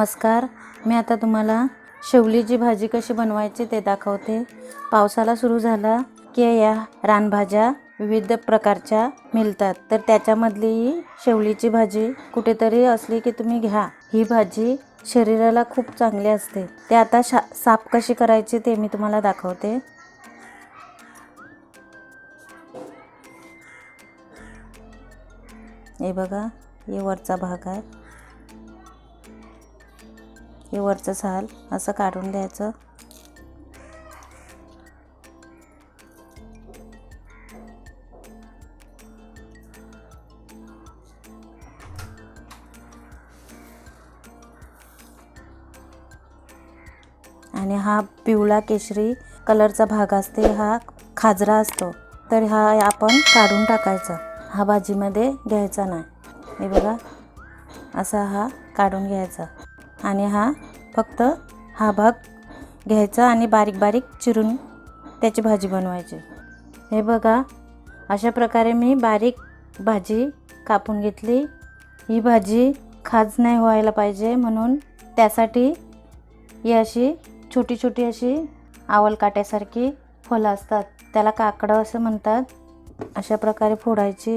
नमस्कार. मी आता तुम्हाला शेवलीची भाजी कशी बनवायची ते दाखवते. पावसाला सुरू झाला की या रानभाज्या विविध प्रकारच्या मिळतात. तर त्याच्यामधली ही शेवलीची भाजी कुठेतरी असली की तुम्ही घ्या. ही भाजी शरीराला खूप चांगली असते. ते आता शा साफ कशी करायची ते मी तुम्हाला दाखवते. हे बघा हे वरचा भाग आहे. हे वरचं साल असं काढून द्यायचं आणि हा पिवळा केशरी कलरचा भाग असते हा खाजरा असतो. तर हा आपण काढून टाकायचा. हा भाजीमध्ये घ्यायचा नाही. हे बघा असा हा काढून घ्यायचा. आणि हा फक्त हा भाग घ्यायचा आणि बारीक बारीक चिरून त्याची भाजी बनवायची. हे बघा अशा प्रकारे मी बारीक भाजी कापून घेतली. ही भाजी खाज नाही व्हायला पाहिजे म्हणून त्यासाठी ही अशी छोटी छोटी अशी आवल काट्यासारखी फळं असतात त्याला काकडं असं म्हणतात अशा प्रकारे फोडायची.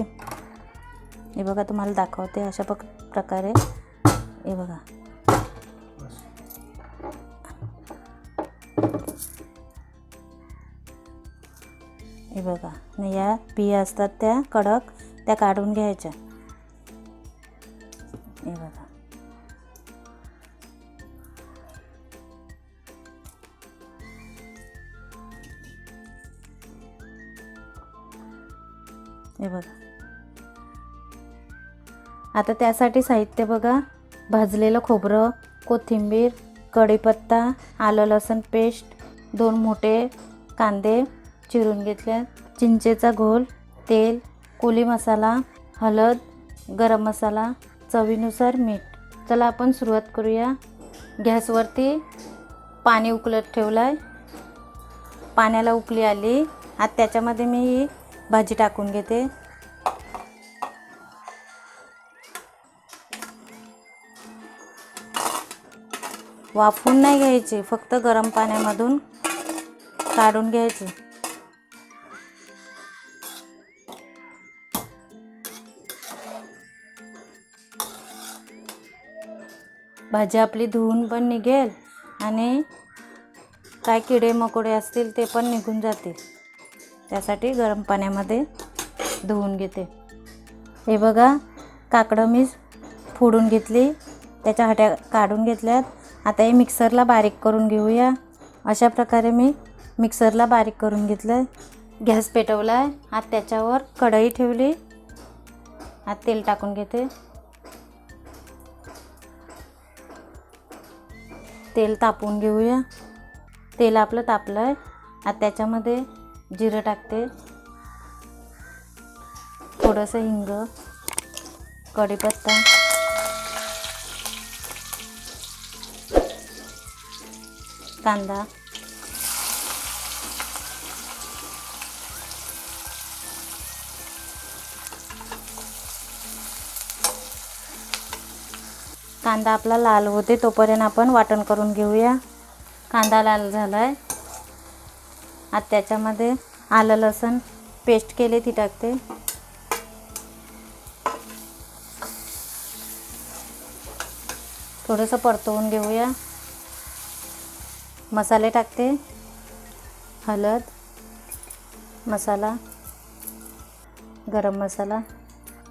हे बघा तुम्हाला दाखवते अशा प्रकारे. हे बघा. बघा. आणि या बिया असतात त्या कडक त्या काढून घ्यायच्या. हे बघा. हे बघा. आता त्यासाठी साहित्य बघा. भाजलेलं खोबरं कोथिंबीर कढीपत्ता आलं लसूण पेस्ट दोन मोठे कांदे चिरून घेतल्यात चिंचेचा घोल तेल कोली मसाला हळद गरम मसाला चवीनुसार मीठ. चला आपण सुरुवात करूया. गॅसवरती पाणी उकलत ठेवलं आहे पाण्याला उकळी आली. आता त्याच्यामध्ये मी ही भाजी टाकून घेते. वाफून नाही घ्यायची फक्त गरम पाण्यामधून काढून घ्यायची. भाजी आपली धुवून पण निघेल आणि काय किडे मकोडे असतील ते पण निघून जातील. त्यासाठी गरम पाण्यामध्ये धुवून घेते. हे बघा काकडं मी फोडून घेतली. त्याच्या हट्या काढून घेतल्यात. आता हे मिक्सरला बारीक करून घेऊया. अशा प्रकारे मी मिक्सरला बारीक करून घेतलं गॅस पेटवला आहे आता त्याच्यावर कढई ठेवली. आता तेल टाकून घेते. तेल तापवून घेऊया. तेल आपलं तापलं आहे आता त्याच्यामध्ये जिरं टाकते. थोडंसं हिंग कढीपत्ता. कांदा. कांदा आपला लाल होते तोपर्यंत आपण वाटण करून घेऊया. कांदा लाल झाला आहे आता त्याच्यामध्ये आलं लसूण पेस्ट केले ती टाकते. थोडंसं परतवून घेऊया. मसाले टाकते. हळद मसाला गरम मसाला.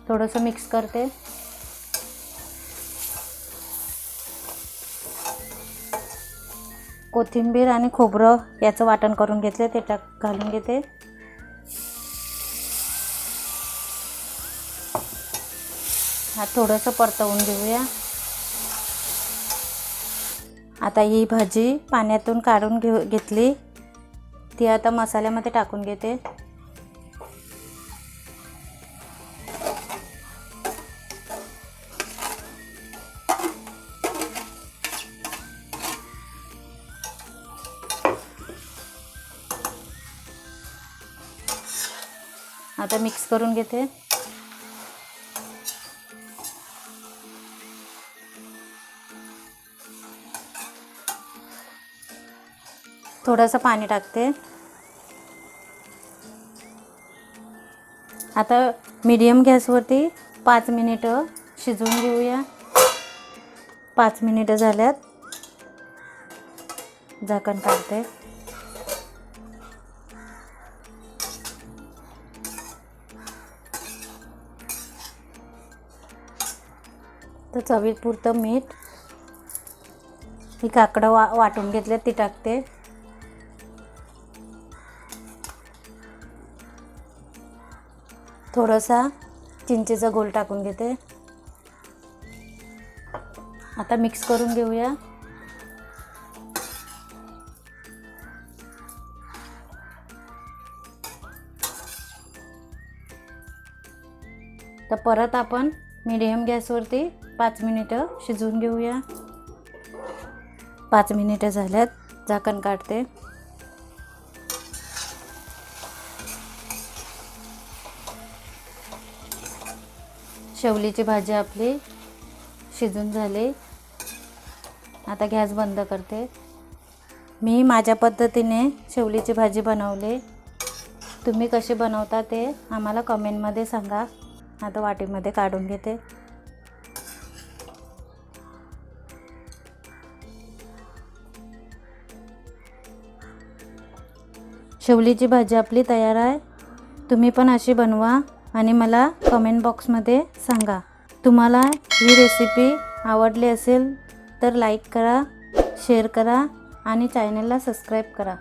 थोडंसं मिक्स करते. कोथिंबीर आणि खोबरं याचं वाटण करून घेतले ते टाक घालून घेते. हा थोडंसं परतवून घेऊया. आता ही भाजी पाण्यातून काढून घेऊ घेतली. ती आता मसाल्यामध्ये टाकून घेते. आता मिक्स करून घेते. थोडंसं पाणी टाकते. आता मीडियम गॅसवरती पाच मिनिटं शिजवून घेऊया. पाच मिनिटं झाल्यात. झाकण काढते. तर चवीपुरतं मीठ. ही काकडं वा वाटून घेतले ती टाकते. थोडंसा चिंचेचा गोल टाकून घेते. आता मिक्स करून घेऊया. तर परत आपण मीडियम गॅसवरती पाच मिनिटं शिजवून घेऊया. पाच मिनिटं झाल्यात. झाकण काढते. शेवलीची भाजी आपली शिजून झाली. आता गॅस बंद करते. मी माझ्या पद्धतीने शेवलीची भाजी बनवली. तुम्ही कशी बनवता ते आम्हाला कमेंटमध्ये सांगा. आता वाटीमध्ये काढून घेते. शेवलीची भाजी आपली तयार आहे. तुम्ही पण अशी बनवा आणि मला कमेंट बॉक्समध्ये सांगा. तुम्हाला ही रेसिपी आवडली असेल तर लाईक करा शेअर करा आणि चॅनलला सबस्क्राईब करा.